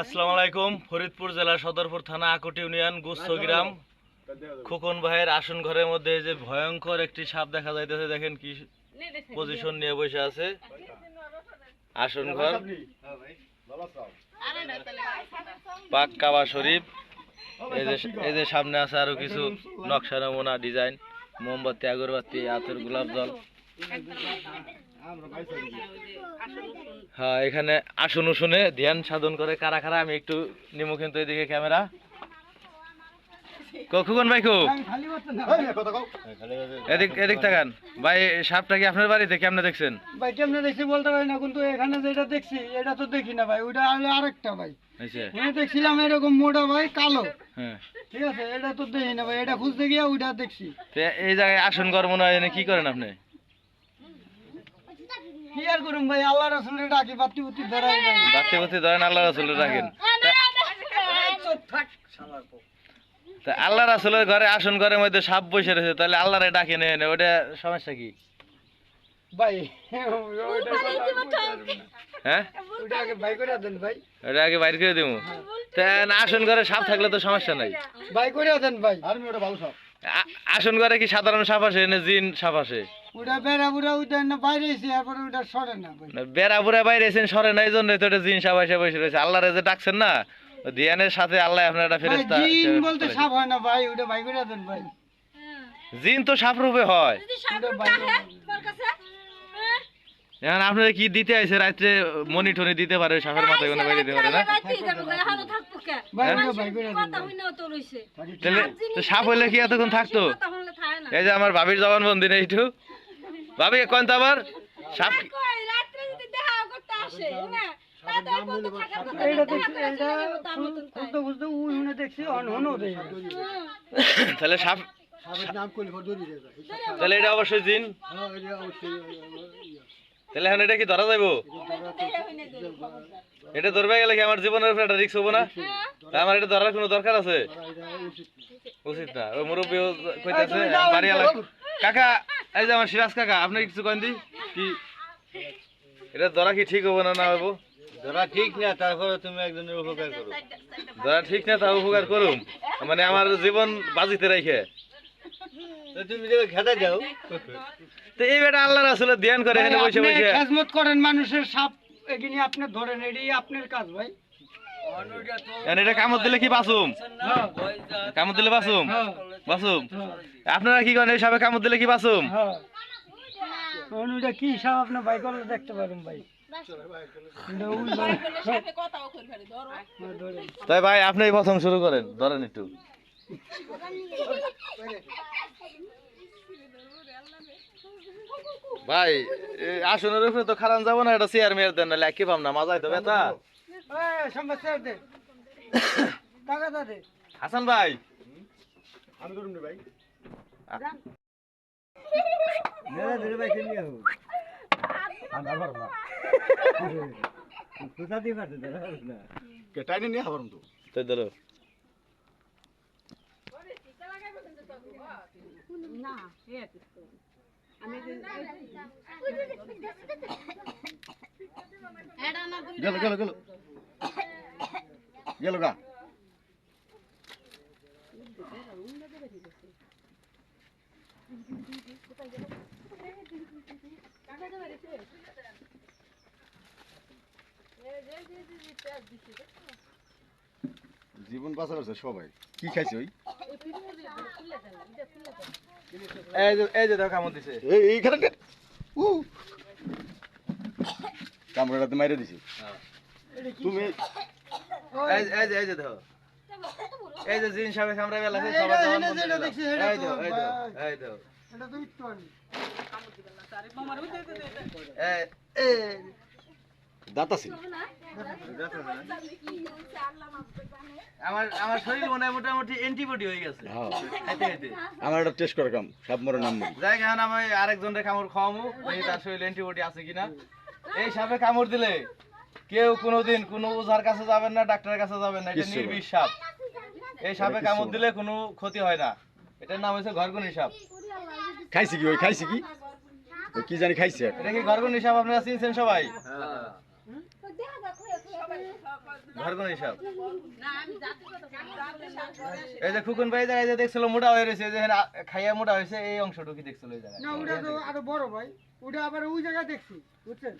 আসসালামু আলাইকুম ফরিদপুর জেলা সদরপুর থানা আকুটি ইউনিয়ন গুচ্ছ গ্রাম। খোকন ভাইয়ের আসন ঘরের মধ্যে যে ভয়ঙ্কর একটি সাপ দেখা যাইতেছে, দেখেন কি পজিশন নিয়ে বসে আছে। আসন ঘর। পাক কাবা শরীফ। এই যে এই যে সামনে আছে আরও কিছু নকশা নমুনা, ডিজাইন। মোমবাতি, আগরবাতি, আতর গোলাপ জল। হ্যাঁ এখানে আসন শুনে ধ্যান সাধন করে কারা কারা? আমি একটু নিমু কিন্তু এদিকে ক্যামেরা। কখন ভাই কো? এদিক এদিক তাকান। ভাই সাপটা কি আপনার বাড়িতে? কেমনে দেখছেন? ভাই কেমনে দেখছি বলতে পারি না কিন্তু এখানে যেটা দেখছি এটা তো দেখি না ভাই ওটা হলো আরেকটা ভাই। আচ্ছা। দেখছিলাম এরকম মোটা ভাই কালো। হ্যাঁ। ঠিক আছে এটা তো দেখি না ভাই এটা খুঁজতে গিয়ে ওইটা দেখছি। এই জায়গায় আসন ঘর মনে হয় এনে কি করেন আপনি? কি আর করুন ভাই? আল্লাহ রসুলের ডাকি বাতি বুতি ধরাই বাচ্চা ধরেন আল্লাহ রাসুলের রাখেন তা আল্লাহ রাসুলের ঘরে আসন ঘরের মধ্যে সাপ বসে রয়েছে তাহলে আল্লাহরে ডাকে নেয় না ওটা সমস্যা কি? ভাই। হ্যাঁ? ওইটা আগে ভাই করে দেন ভাই। ওটা আগে বাইর করে দেবো তা না আসন ঘরে সাপ থাকলে তো সমস্যা নাই। ভাই করে দেন ভাই। আসন ঘরে কি সাধারণ সাপ আসে না জিন সাপ আসে? ওটা বেড়া বুড়া ওইটা না বাইরে এরপরে ওইটা সরে না বেড়া বুড়া বাইরে এসেন সরে না এই জন্য তো এটা জিন সাপ এসে রয়েছে। আল্লাহরে যে ডাকছেন না ও সাথে আল্লাহ আপনার একটা ফেরেস্তা জিন বলতে সাপ হয় না ভাই ওটা ভাই করে দেন ভাই। জিন তো সাপ রূপে হয় ওটা ভাই করে দেন। এখন আপনারা কি দিতে আইছে? রাত্রে মনি টনি দিতে পারে সাপের মাথায় কোনো বাইরে দিতে পারে না। তাহলে সাপ হইলে কি এতক্ষণ থাকতো? এই যে আমার ভাবির জবান বন্দি নেই একটু। ভাবি কোন তো আবার? সাপ দেখি না। তাহলে সাপ তাহলে এটা অবশ্যই জিন। তাহলে এখন এটা কি ধরা যাইব? এটা ধরবে গেলে কি আমার জীবনের উপরে একটা রিস্ক হব না? আমার এটা ধরার কোনো দরকার আছে? উচিত না। মুরব্বী কইতাছে বাড়ি কাকা এই যে আমার সিরাজ কাকা আপনি কিছু কইন দি কি? এটা ধরা কি ঠিক হব না না হব? ধরা ঠিক না তারপরে তুমি একজনের উপকার করো। ধরা ঠিক না তা উপকার করুম। মানে আমার জীবন বাজিতে রেখে তো তুমি যদি খেতে যাও। তো এই বেটা আল্লাহ রাসুলের ধ্যান করে এখানে বসে আপনি বসে। খেজমত করেন মানুষের সাপ এগিয়ে আপনি ধরেন এটাই আপনার কাজ ভাই। এটা কামড় দিলে কি বাসুম কামড় দিলে বাসুম বাসুম আপনারা কি করেন এই সাপে কামড় দিলে কি বাসুম কি সাপ? আপনি ভাই করলে দেখতে পারেন ভাই। তাই ভাই আপনি প্রথম শুরু করেন ধরেন একটু। ভাই আসনের উপরে তো খারান যাব না এটা চেয়ার মেয়ার দেন নাহলে কি পাম না মাজাই তো বেতা এই, সমস্যা দে টাকা দে হাসান ভাই মেলা ধরে বাইকে নিয়ে আসব কোথা দিয়ে কাটে ধরা না তো গেল গেল গেল গেল গা জীবন বাঁচা করছে সবাই। কি খাইছে ওই? এই যে দেখো কামড় দিছে। এই এইখানে উ কামড়াটা মাইরে দিছি। তুমি এই যে- এই যে দেখো। এই যে জিন বেলা এই। এটা এই এই তো আমার আমার শরীর মনে হয় মোটামুটি অ্যান্টিবডি হয়ে গেছে। হ্যাঁ। আমার একটা টেস্ট করে কাম সাপ মরে নাম যাই এখন আমি আরেকজনের কামড় খাওয়ামু দেখি তার শরীরে অ্যান্টিবডি আছে কিনা। এই সাপে কামড় দিলে কেউ কোনোদিন কোনো ওঝার কাছে যাবেন না ডাক্তারের কাছে যাবেন না এটা নির্বিষ সাপ এই সাপে কামড় দিলে কোনো ক্ষতি হয় না। এটার নাম হচ্ছে ঘরগুনি সাপ। খাইছি কি ওই খাইছি কি? ওই কি জানি খাইছে? এটা কি ঘরগুনি সাপ? আপনারা চিনছেন সবাই? ঘর কোন এই যে খুকুন ভাই এই জায়গায় যে দেখছিল মোটা হয়ে রয়েছে যে খাইয়া মোটা হয়েছে এই অংশটুকু দেখছিল এই জায়গায়। না ওটা তো আরও বড় ভাই। ওটা আবার ওই জায়গায় দেখছি বুঝছেন?